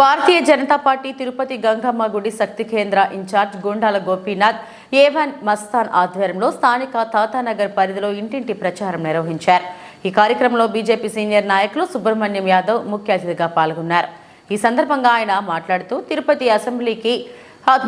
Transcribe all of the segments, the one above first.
భారతీయ Janata party Tirupati Gangamma గుడి శక్తి కేంద్ర incharge Gundala Gopinath A1 Mastan ఆధ్వర్యంలో స్థానిక తాతానగర్ పరిధిలో ఇంటింటి ప్రచారం నిర్వహించారు. ఈ కార్యక్రమంలో బీజేపీ సీనియర్ నాయకులు సుబ్రహ్మణ్యం యాదవ్ ముఖ్య అతిథిగా పాల్గొన్నారు. ఈ సందర్భంగా ఆయన మాట్లాడుతూ తిరుపతి అసెంబ్లీకి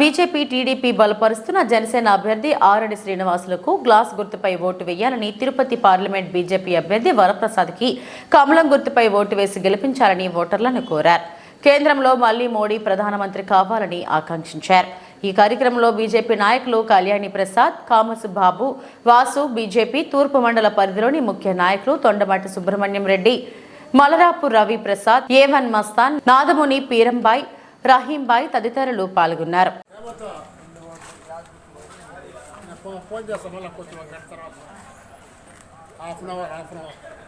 బీజేపీ టీడీపీ బలపరుస్తున్న జనసేన అభ్యర్థి ఆరడి శ్రీనివాసులకు గ్లాస్ గుర్తుపై ఓటు వేయాలని తిరుపతి పార్లమెంట్ బీజేపీ అభ్యర్థి వరప్రసాద్కి కమలం గుర్తుపై ఓటు వేసి గెలిపించాలని ఓటర్లను కోరారు. కేంద్రంలో మళ్ళీ మోడీ ప్రధానమంత్రి కావాలని ఆకాంక్షించారు. ఈ కార్యక్రమంలో బీజేపీ నాయకులు కళ్యాణి ప్రసాద్ కామసు బాబు వాసు బీజేపీ తూర్పు మండల పరిధిలోని ముఖ్య నాయకులు తొండమాటి సుబ్రహ్మణ్యం రెడ్డి మలరాపు రవి ప్రసాద్ ఏవన్ మస్తాన్ నాదముని పీరంబాయ్ రహీంబాయ్ తదితరులు పాల్గొన్నారు. ఫోన్ చేస్తాం మళ్ళీ కొంచెం గంట తర్వాత half an hour half an hour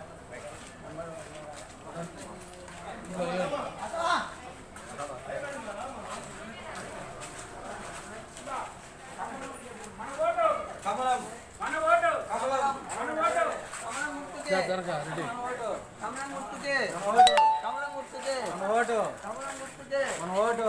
కమలం గుర్తుకే కమలం గుర్తుకే ఓటు కమలం గుర్తుకే మన ఓటు.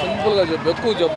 సింపుల్గా చెప్పు ఎక్కువ చెప్పు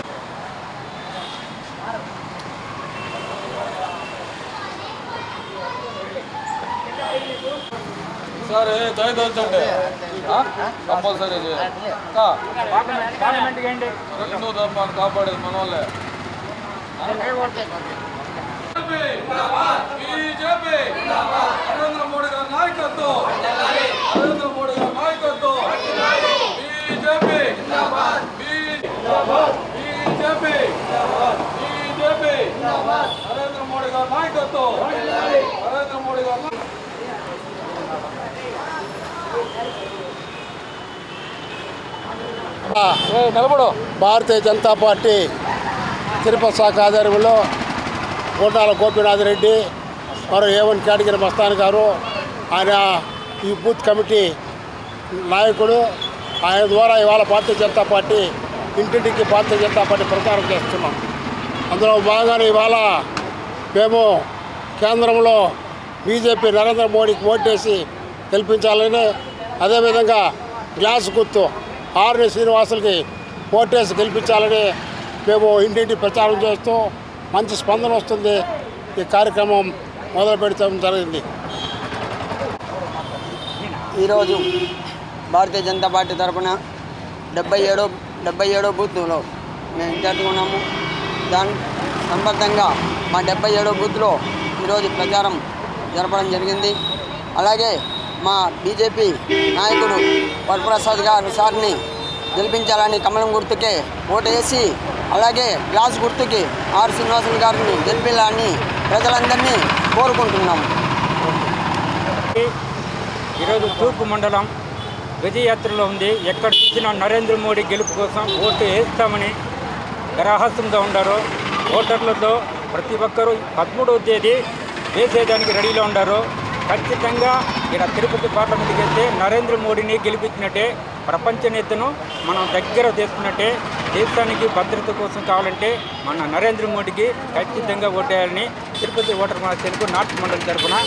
సరే దయదలుచండి కంపల్సరీ హిందూ ధర్మాన్ని కాపాడేది మన వాళ్ళే బీజేపీ నరేంద్ర మోడీ గారి నాయకత్వం. నరేంద్ర మోడీ గారి నాయకత్వం. BJP BJP BJP Narendra Modi గారి నాయకత్వం నరేంద్ర మోడీ గారి నాయకత్వం నిలబడు. భారతీయ జనతా పార్టీ తిరుపతి శాఖ ఆధ్వర్యంలో కొండాల గోపీనాథ్ రెడ్డి మరో ఏవన్ కేటగిరి మస్తాన్ గారు ఆయన ఈ బూత్ కమిటీ నాయకుడు. ఆయన ద్వారా ఇవాళ భారతీయ జనతా పార్టీ ఇంటింటికి భారతీయ జనతా పార్టీ ప్రచారం చేస్తున్నాం. అందులో భాగంగానే ఇవాళ మేము కేంద్రంలో బీజేపీ నరేంద్ర మోడీకి ఓటేసి గెలిపించాలని అదేవిధంగా గ్లాస్ గుర్తు ఆర్ని శ్రీనివాసులకి ఓటేసి గెలిపించాలని మేము ఇంటింటి ప్రచారం చేస్తూ మంచి స్పందన వస్తుంది. ఈ కార్యక్రమం మొదలు పెడతాం జరిగింది. ఈరోజు భారతీయ జనతా పార్టీ తరఫున డెబ్బై ఏడో డెబ్బై ఏడో బూత్లో మేము ఇన్ఛార్జ్గా ఉన్నాము. దాని సంబద్ధంగా మా డెబ్బై ఏడో బూత్లో ఈరోజు ప్రచారం జరపడం జరిగింది. అలాగే మా బీజేపీ నాయకుడు వరప్రసాద్ గారు సార్ని గెలిపించాలని కమలం గుర్తుకే ఓటేసి అలాగే గ్లాస్ గుర్తుకి ఆర్ శ్రీనివాసులు గారిని గెలిపించాలని ప్రజలందరినీ కోరుకుంటున్నాము. ఈరోజు తూర్పు మండలం విజయయాత్రలో ఉంది. ఎక్కడ చూసినా నరేంద్ర మోడీ గెలుపు కోసం ఓటు వేస్తామని గ్రహస్థంగా ఉన్నారు ఓటర్లతో ప్రతి ఒక్కరూ పదమూడవ తేదీ వేసేదానికి రెడీలో ఉన్నారు ఖచ్చితంగా ఇక్కడ తిరుపతి పార్లమెంట్కి వెళ్తే నరేంద్ర మోడీని గెలిపించినట్టే ప్రపంచ నేతను మనం దగ్గర తీసుకున్నట్టే దేశానికి భద్రత కోసం కావాలంటే మన నరేంద్ర మోడీకి ఖచ్చితంగా ఓటేయాలని తిరుపతి ఓటర్ మన తెలుగు నార్త్ మండలి తరఫున